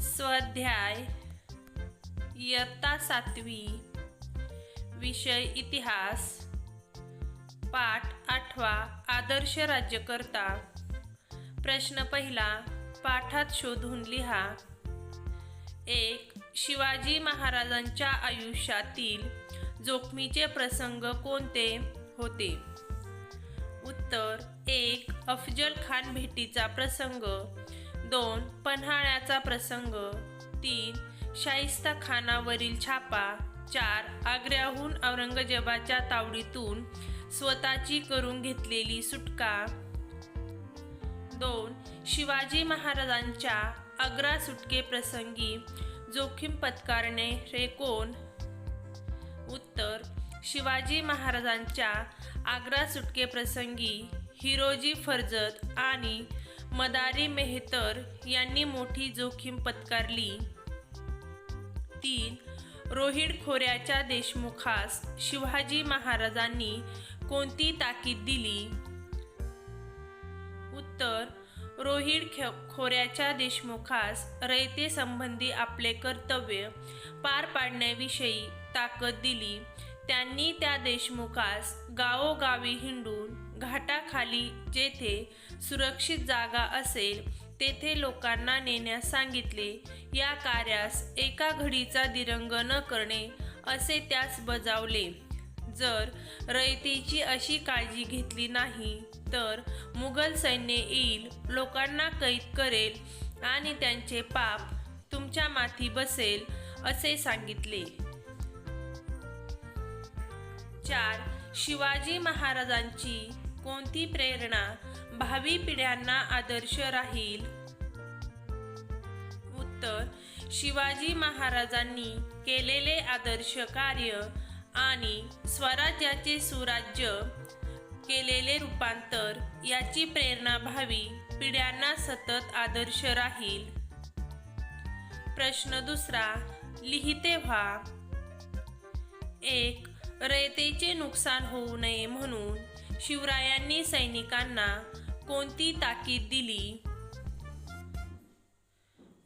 स्वाध्याय इयत्ता सातवी विषय इतिहास पाठ आठवा आदर्श राज्यकर्ता. प्रश्न पहिला पाठात शोधून लिहा. एक शिवाजी महाराजांच्या आयुष्यातील जोखमीचे प्रसंग कोणते होते? उत्तर एक अफजल खान भेटीचा प्रसंग. दोन पन्हाळ्याचा प्रसंग तीन शाहिस्ता खानावरील छापा चार आग्र्याहून औरंगजेबाच्या तावडीतून स्वतःची करून घेतलेली सुटका दोन शिवाजी महाराजांच्या आग्रा सुटके प्रसंगी जोखीम पत्कारणे रे कोण? उत्तर शिवाजी महाराजांच्या आग्रा सुटके प्रसंगी हिरोजी फर्जत आणि मदारी मेहतर यांनी मोठी जोखीम पत्कारली. तीन रोहिड खोऱ्याच्या देशमुखास शिवाजी महाराजांनी कोणती ताकीद दिली? उत्तर रोहिड खोऱ्याच्या देशमुखास रयते संबंधी आपले कर्तव्य पार पाडण्याविषयी ताकद दिली. त्यांनी त्या देशमुखास गावोगावी हिंडून घाटाखाली जेथे सुरक्षित जागा असेल तेथे लोकांना नेण्यास सांगितले. या कार्यास एका घडीचा दिरंग न करणे असे त्यास बजावले. जर रयतेची अशी काळजी घेतली नाही तर मुघल सैन्य येईल लोकांना कैद करेल आणि त्यांचे पाप तुमच्या माथी बसेल असे सांगितले. चार. शिवाजी महाराजांची कोणती प्रेरणा भावी पिढ्यांना आदर्श राहील? उत्तर शिवाजी महाराजांनी केलेले आदर्श कार्य आणि स्वराज्याचे सुराज्य केलेले रूपांतर याची प्रेरणा भावी पिढ्यांना सतत आदर्श राहील. प्रश्न दुसरा लिहिते व्हा. एक रयतेचे नुकसान होऊ नये म्हणून शिवरायांनी सैनिकांना कोणती ताकीद दिली?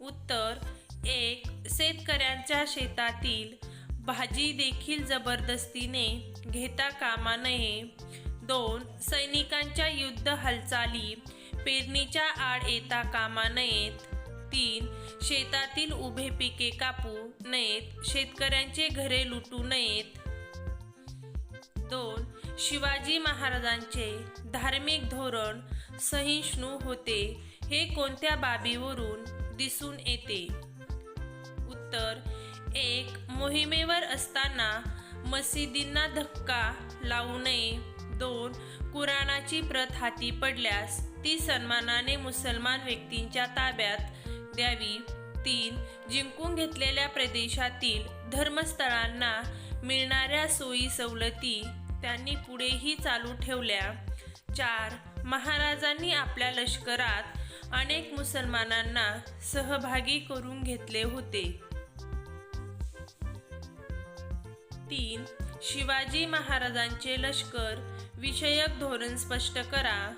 उत्तर एक शेतकऱ्यांच्या शेतातील भाजी देखील जबरदस्तीने घेता कामा नये. दोन सैनिकांच्या युद्ध हालचाली पेरणीच्या आड येता कामा नयेत. तीन शेतातील उभे पिके कापू नयेत शेतकऱ्यांचे घरे लुटू नयेत. दोन शिवाजी महाराजांचे धार्मिक धोरण सहिष्णू होते. हे कोणत्या बाबीवरून दिसून येते? उत्तर एक मोहिमेवर असताना मशिदींना धक्का लावू नये. दोन कुराणाची प्रत हाती पडल्यास ती सन्मानाने मुसलमान व्यक्तींच्या ताब्यात द्यावी. तीन जिंकून घेतलेल्या प्रदेशातील धर्मस्थळांना मिळणाऱ्या सोयी सवलती त्यांनी पुढेही चालू ठेवल्या. चार महाराजांनी आपल्या लष्करात अनेक मुसलमानांना सहभागी करून घेतले होते. तीन शिवाजी महाराजांचे लष्कर विषयक धोरण स्पष्ट करा.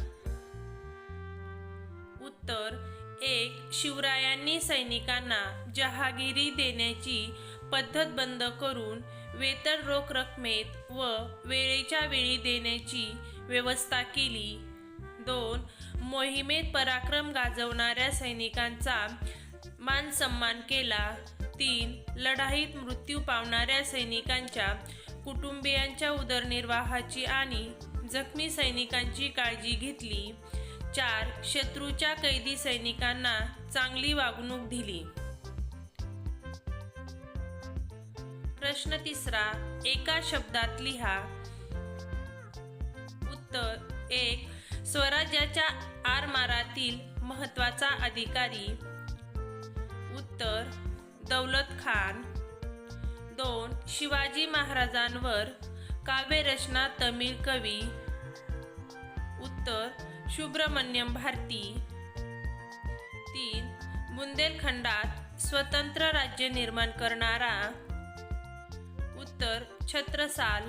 उत्तर एक शिवरायांनी सैनिकांना जहागिरी देण्याची पद्धत बंद करून वेतन रोख रकमेत व वेळेच्या वेळी देण्याची व्यवस्था केली. दोन मोहिमेत पराक्रम गाजवणाऱ्या सैनिकांचा मान सन्मान केला. तीन लढाईत मृत्यू पावणाऱ्या सैनिकांच्या कुटुंबियांच्या उदरनिर्वाहाची आणि जखमी सैनिकांची काळजी घेतली. चार शत्रूच्या कैदी सैनिकांना चांगली वागणूक दिली. प्रश्न तिसरा एका शब्दात लिहा. उत्तर एक. स्वराज्याच्या आरमारातील महत्त्वाचा अधिकारी. उत्तर दौलत खान. दोन. शिवाजी महाराजांवर काव्यरचना तमिळ कवी. उत्तर सुब्रमण्यम भारती. तीन. बुंदेलखंडात स्वतंत्र राज्य निर्माण करणारा. उत्तर छत्रसाल.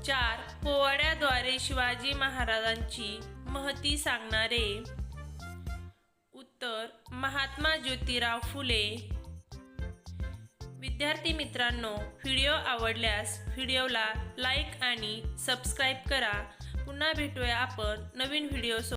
चार पोवाड्याद्वारे शिवाजी महाराजांची महती सांगणारे. उत्तर महात्मा ज्योतिराव फुले. विद्यार्थी मित्रांनो व्हिडिओ आवडल्यास व्हिडिओला लाईक आणि सबस्क्राईब करा. पुन्हा भेटूया आपण नवीन व्हिडिओ